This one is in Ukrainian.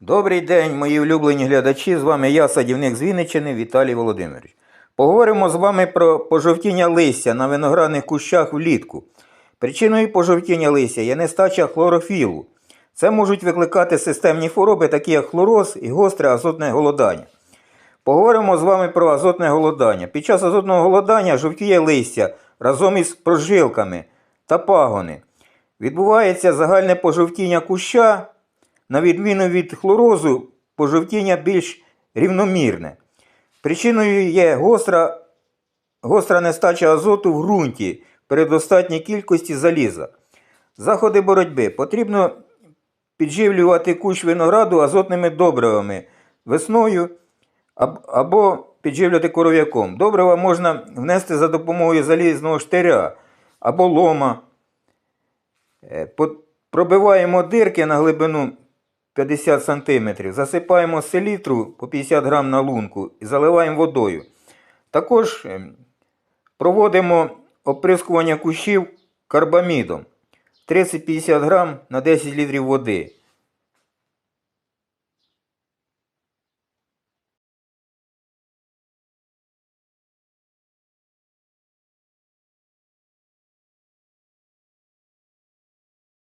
Добрий день, мої улюблені глядачі. З вами я, садівник з Вінниччини Віталій Володимирович. Поговоримо з вами про пожовтіння листя на виноградних кущах влітку. Причиною пожовтіння листя є нестача хлорофілу. Це можуть викликати системні хвороби, такі як хлороз і гостре азотне голодання. Поговоримо з вами про азотне голодання. Під час азотного голодання жовтіє листя разом із прожилками та пагони. Відбувається загальне пожовтіння куща, на відміну від хлорозу, пожовтіння більш рівномірне. Причиною є гостра, гостра нестача азоту в ґрунті при достатній кількості заліза. Заходи боротьби. Потрібно підживлювати кущ винограду азотними добривами весною або підживлювати коров'яком. Добрива можна внести за допомогою залізного штиря або лома. Е, Пробиваємо дирки на глибину 50 см, засипаємо селітру по 50 г на лунку і заливаємо водою. Також ем, проводимо оприскування кущів карбамідом 30-50 г на 10 літрів води.